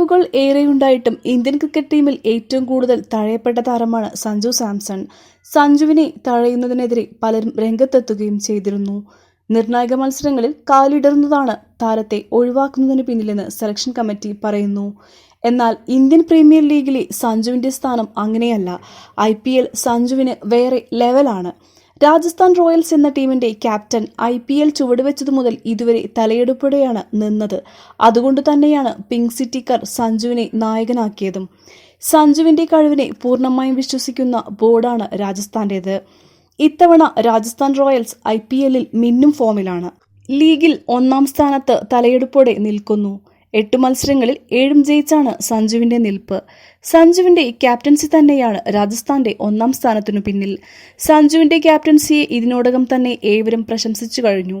മികവുകൾ ഏറെയുണ്ടായിട്ടും Indian cricket ടീമിൽ ഏറ്റവും കൂടുതൽ തഴയപ്പെട്ട താരമാണ് സഞ്ജു സാംസൺ. സഞ്ജുവിനെ തഴയുന്നതിനെതിരെ പലരും രംഗത്തെത്തുകയും ചെയ്തിരുന്നു. നിർണായക മത്സരങ്ങളിൽ കാലിടറുന്നതാണ് താരത്തെ ഒഴിവാക്കുന്നതിന് പിന്നിലെന്ന് സെലക്ഷൻ കമ്മിറ്റി പറയുന്നു. എന്നാൽ ഇന്ത്യൻ പ്രീമിയർ ലീഗിലെ സഞ്ജുവിന്റെ സ്ഥാനം അങ്ങനെയല്ല. ഐ പി എൽ സഞ്ജുവിന് വേറെ ലെവലാണ്. രാജസ്ഥാൻ റോയൽസ് എന്ന ടീമിന്റെ ക്യാപ്റ്റൻ ഐ പി എൽ ചുവടുവെച്ചതു മുതൽ ഇതുവരെ തലയെടുപ്പോടെയാണ് നിന്നത്. അതുകൊണ്ട് തന്നെയാണ് പിങ്ക് സിറ്റിക്കാർ സഞ്ജുവിനെ നായകനാക്കിയതും. സഞ്ജുവിന്റെ കഴിവിനെ പൂർണമായും വിശ്വസിക്കുന്ന ബോർഡാണ് രാജസ്ഥാന്റേത്. ഇത്തവണ രാജസ്ഥാൻ റോയൽസ് ഐ പി എല്ലിൽ മിന്നും ഫോമിലാണ്. ലീഗിൽ ഒന്നാം സ്ഥാനത്ത് തലയെടുപ്പോടെ നിൽക്കുന്നു. എട്ട് മത്സരങ്ങളിൽ ഏഴും ജയിച്ചാണ് സഞ്ജുവിന്റെ നിൽപ്പ്. സഞ്ജുവിന്റെ ക്യാപ്റ്റൻസി തന്നെയാണ് രാജസ്ഥാന്റെ ഒന്നാം സ്ഥാനത്തിനു പിന്നിൽ. സഞ്ജുവിന്റെ ക്യാപ്റ്റൻസിയെ ഇതിനോടകം തന്നെ ഏവരും പ്രശംസിച്ചു കഴിഞ്ഞു.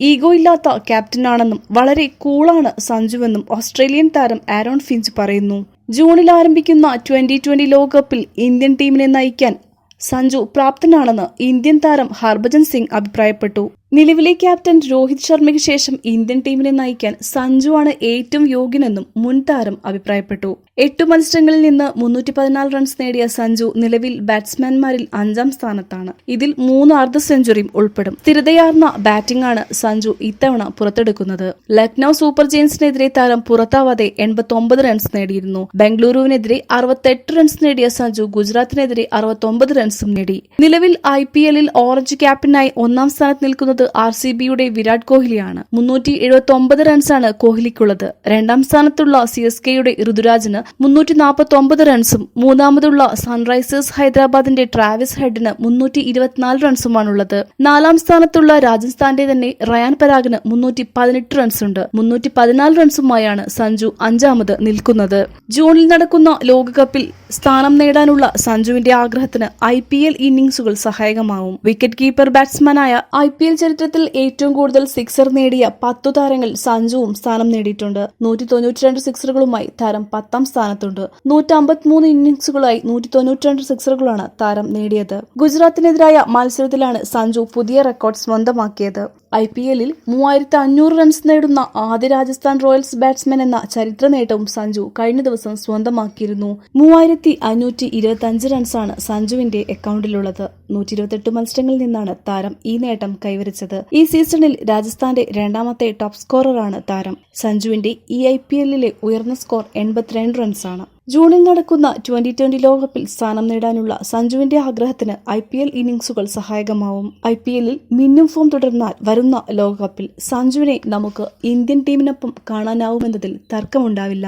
ഈഗോ ഇല്ലാത്ത ക്യാപ്റ്റനാണെന്നും വളരെ കൂളാണ് സഞ്ജുവെന്നും ഓസ്ട്രേലിയൻ താരം ആരോൺ ഫിഞ്ച് പറയുന്നു. ജൂണിൽ ആരംഭിക്കുന്ന ട്വന്റി ട്വന്റി ലോകകപ്പിൽ ഇന്ത്യൻ ടീമിനെ നയിക്കാൻ സഞ്ജു പ്രാപ്തനാണെന്ന് ഇന്ത്യൻ താരം ഹർഭജൻ സിംഗ് അഭിപ്രായപ്പെട്ടു. നിലവിലെ ക്യാപ്റ്റൻ രോഹിത് ശർമ്മയ്ക്ക് ശേഷം ഇന്ത്യൻ ടീമിനെ നയിക്കാൻ സഞ്ജു ആണ് ഏറ്റവും യോഗ്യനെന്നും മുൻ താരം അഭിപ്രായപ്പെട്ടു. എട്ട് മത്സരങ്ങളിൽ നിന്ന് മുന്നൂറ്റി പതിനാല് റൺസ് നേടിയ സഞ്ജു നിലവിൽ ബാറ്റ്സ്മാൻമാരിൽ അഞ്ചാം സ്ഥാനത്താണ്. ഇതിൽ മൂന്ന് അർദ്ധ സെഞ്ചുറിയും ഉൾപ്പെടും. സ്ഥിരതയാർന്ന ബാറ്റിംഗ് ആണ് സഞ്ജു ഇത്തവണ പുറത്തെടുക്കുന്നത്. ലക്നൌ സൂപ്പർ ജയൻസിനെതിരെ താരം പുറത്താവാതെ എൺപത്തി റൺസ് നേടിയിരുന്നു. ബംഗളൂരുവിനെതിരെ അറുപത്തെട്ട് റൺസ് നേടിയ സഞ്ജു ഗുജറാത്തിനെതിരെ അറുപത്തൊമ്പത് റൺസും നേടി. നിലവിൽ ഐ ഓറഞ്ച് ക്യാപ്റ്റനായി ഒന്നാം സ്ഥാനത്ത് നിൽക്കുന്നത് ആർ സി ബിയുടെ വിരാട് കോഹ്ലിയാണ്. മുന്നൂറ്റി എഴുപത്തി ഒമ്പത് റൺസാണ് കോഹ്ലിക്കുള്ളത്. രണ്ടാം സ്ഥാനത്തുള്ള സി എസ് കെയുടെ ഋതുരാജിന് മുന്നൂറ്റി നാൽപ്പത്തി ഒമ്പത് റൺസും മൂന്നാമതുള്ള സൺറൈസേഴ്സ് ഹൈദരാബാദിന്റെ ട്രാവിസ് ഹെഡിന് മുന്നൂറ്റി ഇരുപത്തിനാല് റൺസുമാണുള്ളത്. നാലാം സ്ഥാനത്തുള്ള രാജസ്ഥാന്റെ തന്നെ റയാൻ പരാഗിന് മുന്നൂറ്റി പതിനെട്ട് റൺസുണ്ട്. മുന്നൂറ്റി പതിനാല് റൺസുമായാണ് സഞ്ജു അഞ്ചാമത് നിൽക്കുന്നത്. ജൂണിൽ നടക്കുന്ന ലോകകപ്പിൽ സ്ഥാനം നേടാനുള്ള സഞ്ജുവിന്റെ ആഗ്രഹത്തിന് ഐ പി എൽ ഇന്നിംഗ്സുകൾ സഹായകമാവും. വിക്കറ്റ് കീപ്പർ ബാറ്റ്സ്മാനായ ഐ പി എൽ ചരിത്രത്തിൽ ഏറ്റവും കൂടുതൽ സിക്സർ നേടിയ പത്തു താരങ്ങൾ സഞ്ജുവും സ്ഥാനം നേടിയിട്ടുണ്ട്. നൂറ്റി തൊണ്ണൂറ്റിരണ്ട് സിക്സറുകളുമായി താരം പത്താം സ്ഥാനത്തുണ്ട്. നൂറ്റി അമ്പത്തിമൂന്ന് ഇന്നിംഗ്സുകളായി നൂറ്റി തൊണ്ണൂറ്റിരണ്ട് സിക്സറുകളാണ് താരം നേടിയത്. ഗുജറാത്തിനെതിരായ മത്സരത്തിലാണ് സഞ്ജു പുതിയ റെക്കോർഡ് സ്വന്തമാക്കിയത്. ഐ പി എല്ലിൽ മൂവായിരത്തി അഞ്ഞൂറ് റൺസ് നേടുന്ന ആദ്യ രാജസ്ഥാൻ റോയൽസ് ബാറ്റ്സ്മാൻ എന്ന ചരിത്ര നേട്ടവും സഞ്ജു കഴിഞ്ഞ ദിവസം സ്വന്തമാക്കിയിരുന്നു. മൂവായിരത്തി അഞ്ഞൂറ്റി ഇരുപത്തി അഞ്ച് റൺസാണ് സഞ്ജുവിന്റെ അക്കൗണ്ടിലുള്ളത് നൂറ്റി ഇരുപത്തെട്ട് മത്സരങ്ങളിൽ നിന്നാണ് താരം ഈ നേട്ടം കൈവരിച്ചത്. ഈ സീസണിൽ രാജസ്ഥാന്റെ രണ്ടാമത്തെ ടോപ്പ് സ്കോററാണ് താരം. സഞ്ജുവിന്റെ ഈ ഐ പി എല്ലിലെ ഉയർന്ന സ്കോർ എൺപത്തിരണ്ട് റൺസാണ് ജൂണിൽ നടക്കുന്ന ട്വന്റി ട്വന്റി ലോകകപ്പിൽ സ്ഥാനം നേടാനുള്ള സഞ്ജുവിന്റെ ആഗ്രഹത്തിന് ഐ പി എൽ ഇന്നിംഗ്സുകൾ സഹായകമാവും. ഐ പി എല്ലിൽ മിന്നും ഫോം തുടർന്നാൽ വരുന്ന ലോകകപ്പിൽ സഞ്ജുവിനെ നമുക്ക് ഇന്ത്യൻ ടീമിനൊപ്പം കാണാനാവുമെന്നതിൽ തർക്കമുണ്ടാവില്ല.